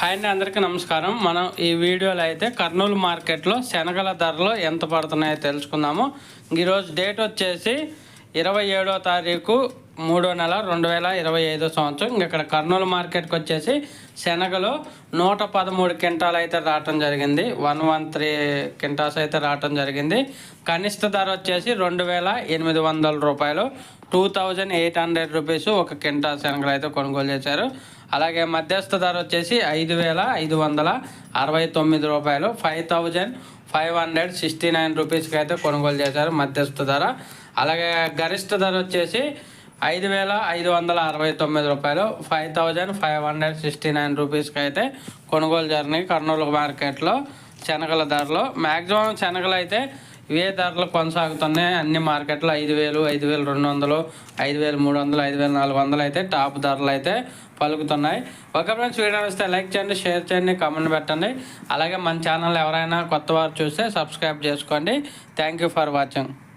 Hi అండి అందరికీ నమస్కారం. మనం ఈ వీడియోలో అయితే కర్నూలు మార్కెట్లో శనగల ధరలు ఎంత పడుతున్నాయో తెలుసుకుందాము. ఈరోజు డేట్ వచ్చేసి ఇరవై ఏడో తారీఖు మూడో నెల రెండు వేల ఇరవై ఐదో సంవత్సరం. ఇంక ఇక్కడ కర్నూలు మార్కెట్కి వచ్చేసి శనగలు నూట పదమూడు క్వింటాలు అయితే రావటం జరిగింది. వన్ వన్ త్రీ క్వింటాల్స్ అయితే రావటం జరిగింది. కనిష్ట ధర వచ్చేసి రెండు వేల ఎనిమిది వందల రూపాయలు. Two thousand eight hundred rupees ఒక క్వింటాల్ శనగలు అయితే కొనుగోలు చేశారు. అలాగే మధ్యస్థ ధర వచ్చేసి ఐదు వేల ఐదు వందల అరవై తొమ్మిది రూపాయలు. Five thousand five hundred sixty nine రూపీస్కి అయితే కొనుగోలు చేశారు మధ్యస్థ ధర. అలాగే గరిష్ట ధర వచ్చేసి ఐదు వేల ఐదు వందల అరవై తొమ్మిది రూపాయలు. Five thousand five hundred sixty nine రూపీస్కి అయితే కొనుగోలు జరిగినాయి కర్నూలు మార్కెట్లో. శనగల ధరలు. మ్యాక్సిమం శనగలు అయితే ఇవే ధరలు కొనసాగుతున్నాయి. అన్ని మార్కెట్లో ఐదు వేలు ఐదు వేలు రెండు వందలు ఐదు వేలు మూడు వందలు ఐదు వేలు నాలుగు వందలు అయితే టాప్ ధరలు అయితే పలుకుతున్నాయి. ఒక ఫ్రెండ్స్ వీడియో వస్తే లైక్ చేయండి షేర్ చేయండి కామెంట్ పెట్టండి. అలాగే మన ఛానల్ ఎవరైనా కొత్త వారు చూస్తే సబ్స్క్రైబ్ చేసుకోండి. Thank you for watching